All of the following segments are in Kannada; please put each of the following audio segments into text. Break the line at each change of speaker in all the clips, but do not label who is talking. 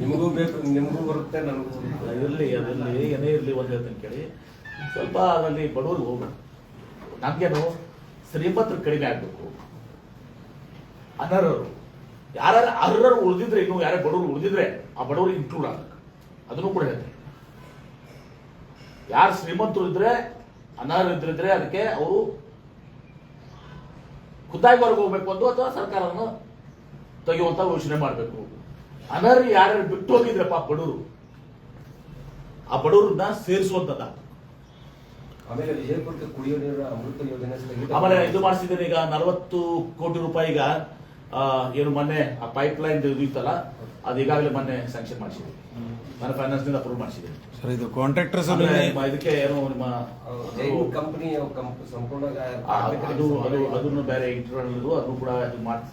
ನಿಮಗೂ ಬೇಕು, ನಿಮಗೂ ಬರುತ್ತೆ ನನಗೂ.
ಇರಲಿ, ಅದರಲ್ಲಿ ಏನೇ ಇರಲಿ ಒಂದು ಹೇಳ್ತೀನಿ ಕೇಳಿ. ಸ್ವಲ್ಪ ಅದರಲ್ಲಿ ಬಡವರು ಹೋಗ್ಬೇಕು ನಮಗೇನು, ಶ್ರೀಮಂತರು ಕಡಿಮೆ ಆಗಬೇಕು. ಅನರ್ಹರು. ಯಾರು ಅರ್ಹರು ಉಳಿದಿದ್ರೆ ಇನ್ನು ಯಾರೇ ಬಡವರು ಉಳಿದಿದ್ರೆ ಆ ಬಡವರು ಇನ್ಕ್ಲೂಡ್ ಆಗ್ಬೇಕು. ಅದನ್ನು ಕೂಡ ಹೇಳ್ತೀನಿ. ಯಾರು ಶ್ರೀಮಂತರು ಇದ್ರೆ, ಅನರ್ಹರು ಇದ್ರಿದ್ರೆ, ಅದಕ್ಕೆ ಅವರು ಖುದ್ದಾಗಿ ಹೊರಗೆ ಹೋಗ್ಬೇಕು ಅಂತ ಅಥವಾ ಸರ್ಕಾರವನ್ನು ತೆಗೆಯುವಂತ ಯೋಚನೆ ಮಾಡಬೇಕು. ಅನರ್ಹ ಯಾರ್ಯಾರು ಬಿಟ್ಟು ಹೋಗಿದ್ರಪ್ಪ ಬಡವರು. ಆ ಬಡವರನ್ನ ಸೇರಿಸುವಂತದ
ಆಮೇಲೆ ವಿಜಯಪುರಕ್ಕೆ ಕುಡಿಯೋ ನೀರಿನ ಅಮೃತ ಯೋಜನೆ
ಆಮೇಲೆ ಇದು ಮಾಡಿಸಿದ್ರೆ ಈಗ ನಲವತ್ತು ಕೋಟಿ ರೂಪಾಯಿ ಈಗ ಏನು ಮೊನ್ನೆ ಆ ಪೈಪ್ ಲೈನ್ ಇದು ಇತ್ತಲ್ಲ ಅದು ಈಗಾಗಲೇ ಮೊನ್ನೆ ಸ್ಯಾಂಕ್ಷನ್ ಮಾಡಿಸಿದೆ ನಾನು ಫೈನಾನ್ಸ್ನಿಂದ ಅಪ್ರೂವ್ ಮಾಡಿಸಿದೆ
ಸರ್ ಇದು ಕಾಂಟ್ರಾಕ್ಟರ್ಸ್
ಇದಕ್ಕೆ ಏನು ನಿಮ್ಮ
ಕಂಪನಿ ಸಂಪೂರ್ಣ
ಅದು ಅದು ಅದನ್ನು ಬೇರೆ ಇಂಟರ್ನಲ್ ಇದು ಮಾಡಿ ಕೂಡ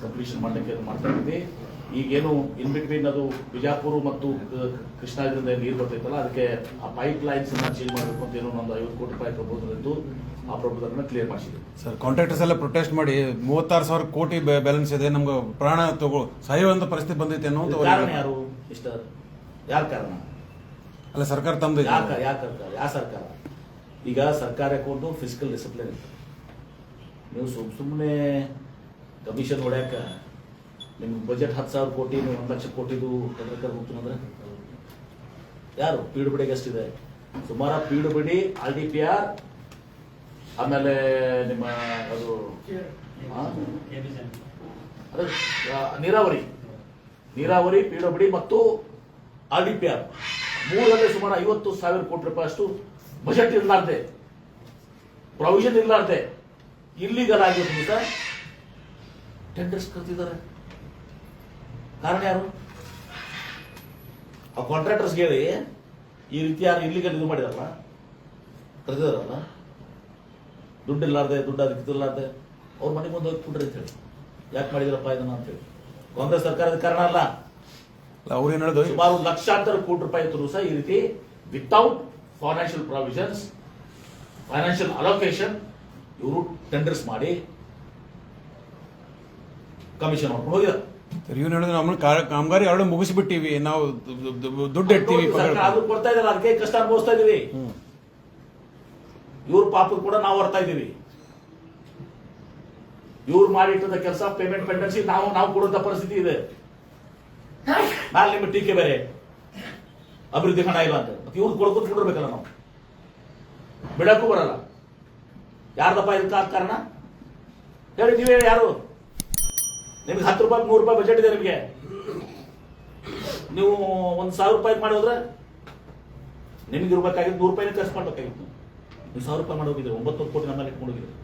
ಕಂಪ್ಲೀಷನ್ ಮಾಡಲಿಕ್ಕೆ ಅದು ಮಾಡ್ತಾ ಇದ್ವಿ. ಈಗೇನು ಇನ್ ಬಿಟ್ವೀನ್ ಅದು ಬಿಜಾಪುರ ಮತ್ತು ಕೃಷ್ಣಾದಿಂದ ನೀರು ಬರ್ತೈತಲ್ಲ ಅದಕ್ಕೆ ಆ ಪೈಪ್ ಲೈನ್ಸ್ ಚೇಂಜ್ ಮಾಡಬೇಕು ಅಂತ ಏನೋ ಒಂದು ಐವತ್ತು ಕೋಟಿ ರೂಪಾಯಿ ಪ್ರಪೋಸಲ್ ಇದ್ದು ಆ ಪ್ರಪೋಸಲ್ ಕ್ಲಿಯರ್ ಮಾಡಿಸಿದೆ
ಸರ್ ಕಾಂಟ್ರಾಕ್ಟರ್ಸ್ ಎಲ್ಲ ಪ್ರೊಟೆಸ್ಟ್ ಮಾಡಿ ಮೂವತ್ತಾರು ಸಾವಿರ ಕೋಟಿ ಬ್ಯಾಲೆನ್ಸ್ ಇದೆ ನಮ್ಗೆ ಪ್ರಾಣ ತಗೋ ಸಾಯುವಂತ ಪರಿಸ್ಥಿತಿ ಬಂದೈತೆ ಅನ್ನೋ
ಕಾರಣ ಯಾರು ಇಷ್ಟ ಯಾರ ಕಾರಣ?
ಅಲ್ಲ ಸರ್ಕಾರ ತಮ್ದು ಇದೆ.
ಯಾಕ ಯಾಕ ಸರ್ಕಾರ? ಯಾವ ಸರ್ಕಾರ? ಈಗ ಸರ್ಕಾರ ಒಂದು ಫಿಸಿಕಲ್ ಡಿಸಿಪ್ಲಿನ್ ಇತ್ತು. ನೀವು ಸುಮ್ ಸುಮ್ಮನೆ ಕಮಿಷನ್ ಹೊಡ್ಯಾಕ ನಿಮ್ಗೆ ಬಜೆಟ್ ಹತ್ತು ಸಾವಿರ ಕೋಟಿ, ನೀವು ಒಂದು ಲಕ್ಷ ಕೋಟಿದು ಕರ್ಕೊಂಡು ಹೋಗ್ತೀನಿ ಅಂದ್ರೆ? ಯಾರು? ಪಿ ಡಿ ಬಿಡಿಗೆ ಎಷ್ಟಿದೆ ಸುಮಾರು ಪಿ ಡು ಬಿಡಿ ಆರ್ ಡಿ ಪಿ ಆರ್, ಆಮೇಲೆ ನಿಮ್ಮ ಅದು ಅದೇ ನೀರಾವರಿ. ನೀರಾವರಿ ಡು ಮತ್ತು ಆರ್ ಡಿ ಪಿ ಆರ್. ಮೂರರಲ್ಲಿ ಸುಮಾರು ಐವತ್ತು ಸಾವಿರ ಕೋಟಿ ರೂಪಾಯಿ ಅಷ್ಟು ಬಜೆಟ್ ಇರಲಾರ್ದೆ. ಪ್ರೊವಿಷನ್ ಇರಲಾರ್ದೆ. ಇಲ್ಲಿಗಲ್ ಆಗಿರೋದ್ರಿಂದ ಟೆಂಡರ್ಸ್ ಕರ್ತಿದ್ದಾರೆ ಕಾರಣ ಯಾರು? ಆ ಕಾಂಟ್ರಾಕ್ಟರ್ಸ್ ಹೇಳಿ ಈ ರೀತಿ ಯಾರು ಇಲ್ಲಿಗೆ ಇದು ಮಾಡಿದಾರಲ್ಲ ಕರೆದಿದಾರಲ್ಲ ದುಡ್ಡು ಇಲ್ಲಾರ್ದೆ ದುಡ್ಡು ಅದಕ್ಕೆ ಇಲ್ಲಾರ್ದೆ ಅವ್ರ ಮನೆಗೆ ಮುಂದೆ ಹೋಗಿ ಕೊಡ್ರಿ ಅಂತ ಹೇಳಿ ಯಾಕೆ ಮಾಡಿದಿರಪ್ಪ ಇದನ್ನ ಅಂತ ಹೇಳಿ ಕಾಂಗ್ರೆಸ್ ಸರ್ಕಾರದ ಕಾರಣ ಅಲ್ಲ.
ಅವ್ರು ಏನ್ ಹೇಳೋದು?
ಸುಮಾರು ಲಕ್ಷಾಂತರ ಕೋಟಿ ರೂಪಾಯಿ ಇದ್ರು ಸಹ ಈ ರೀತಿ without financial provisions financial allocation ಇವರು ಟೆಂಡರ್ಸ್ ಮಾಡಿ ಕಮಿಷನ್ ಮಾಡ್ಕೊಂಡು
ಸರ್ ಇವ್ನು ಹೇಳಿದ್ರು ನಮ್ಮ ಕಾಮಗಾರಿ ಎರಡು ಮುಗಿಸ್ಬಿಟ್ಟಿವಿ. ನಾವು ದುಡ್ಡು ಇಡ್ತೀವಿ
ಅದು ಕೊಡ್ತಾ ಇದ್ದಾರೆ ಅದಕ್ಕೆ ಕಷ್ಟ ಅನುಭವಿಸ್ತಾ ಇದೀವಿ. ಇವ್ರ ಪಾಪ ಕೂಡ ನಾವು ಹೊರ್ತಾ ಇದೀವಿ. ಇವ್ರು ಮಾಡಿಟ್ಟದ ಕೆಲಸ ಪೇಮೆಂಟ್ ಪೆಂಡೆನ್ಸಿ ನಾವು ನಾವು ಕೊಡುವಂತ ಪರಿಸ್ಥಿತಿ ಇದೆ. ನಾಳೆ ನಿಮ್ಮ ಟೀಕೆ ಬೇರೆ. ಅಭಿವೃದ್ಧಿ ಹಣ ಇಲ್ಲ ಅಂತ. ಮತ್ತೆ ಇವ್ರು ಕೊಡ್ಕೊಂಡು ಕೊಡಿರ್ಬೇಕಲ್ಲ ನಾವು. ಬಿಡಕ್ಕೂ ಬರಲ್ಲ. ಯಾರ್ದಪ್ಪ ಇದಕ್ಕ ಕಾರಣ? ಹೇಳಿ ನೀವೇ ಯಾರು? ನಿಮ್ಗೆ ಹತ್ತು ರೂಪಾಯಿ ನೂರು ರೂಪಾಯಿ ಬಜೆಟ್ ಇದೆ ನಿಮಗೆ. ನೀವು ಒಂದು ಸಾವಿರ ರೂಪಾಯಿ ಮಾಡಿ ಹೋದ್ರೆ ನಿಮ್ಗೆ ಇರ್ಬೇಕಾಗಿದ್ದು ನೂರು ರೂಪಾಯಿ ಖರ್ಚು ಮಾಡ್ಬೇಕಾಗಿತ್ತು. ನೀವು ಸಾವಿರ ರೂಪಾಯಿ ಮಾಡೋಗಿದ್ರೆ ಒಂಬತ್ತು ಕೋಟಿ ನಮ್ಮಲ್ಲಿ ಇಟ್ಕೊಂಡು ಹೋಗಿದ್ರೆ